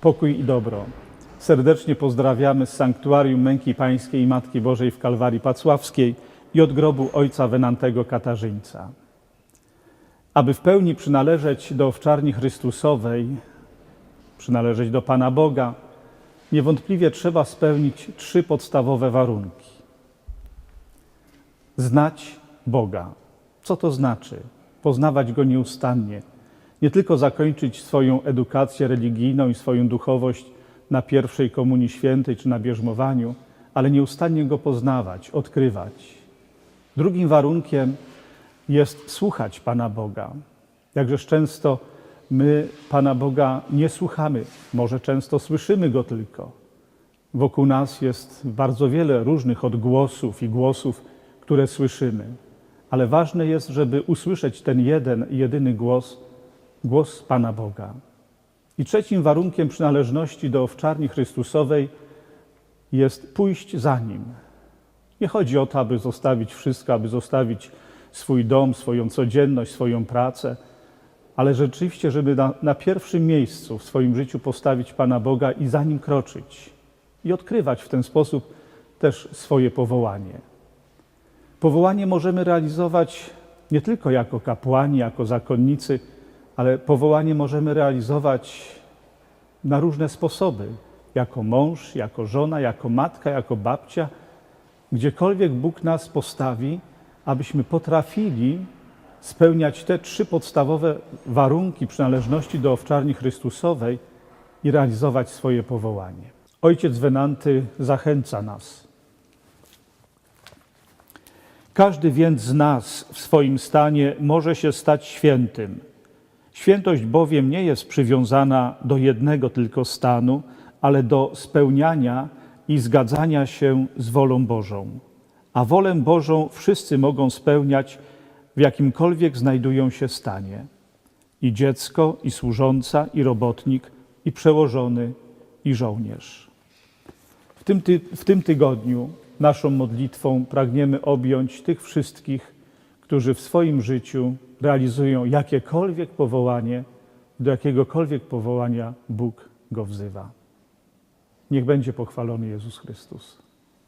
pokój i dobro. Serdecznie pozdrawiamy z Sanktuarium Męki Pańskiej i Matki Bożej w Kalwarii Pacławskiej i od grobu ojca Wenantego Katarzyńca. Aby w pełni przynależeć do owczarni Chrystusowej, przynależeć do Pana Boga, niewątpliwie trzeba spełnić trzy podstawowe warunki. Znać Boga. Co to znaczy? Poznawać Go nieustannie. Nie tylko zakończyć swoją edukację religijną i swoją duchowość na pierwszej Komunii Świętej czy na bierzmowaniu, ale nieustannie Go poznawać, odkrywać. Drugim warunkiem jest słuchać Pana Boga. Jakżeż często my Pana Boga nie słuchamy, może często słyszymy Go tylko. Wokół nas jest bardzo wiele różnych odgłosów i głosów, które słyszymy, ale ważne jest, żeby usłyszeć ten jeden, jedyny głos, głos Pana Boga. I trzecim warunkiem przynależności do owczarni Chrystusowej jest pójść za Nim. Nie chodzi o to, aby zostawić wszystko, aby zostawić swój dom, swoją codzienność, swoją pracę, ale rzeczywiście, żeby na, na pierwszym miejscu w swoim życiu postawić Pana Boga i za Nim kroczyć i odkrywać w ten sposób też swoje powołanie. Powołanie możemy realizować nie tylko jako kapłani, jako zakonnicy, ale powołanie możemy realizować na różne sposoby. Jako mąż, jako żona, jako matka, jako babcia, gdziekolwiek Bóg nas postawi, abyśmy potrafili spełniać te trzy podstawowe warunki przynależności do owczarni Chrystusowej i realizować swoje powołanie. Ojciec Wenanty zachęca nas. Każdy więc z nas w swoim stanie może się stać świętym. Świętość bowiem nie jest przywiązana do jednego tylko stanu, ale do spełniania i zgadzania się z wolą Bożą. A wolę Bożą wszyscy mogą spełniać w jakimkolwiek znajdują się stanie. I dziecko, i służąca, i robotnik, i przełożony, i żołnierz. W tym, ty, w tym tygodniu naszą modlitwą pragniemy objąć tych wszystkich, którzy w swoim życiu realizują jakiekolwiek powołanie, do jakiegokolwiek powołania Bóg go wzywa. Niech będzie pochwalony Jezus Chrystus.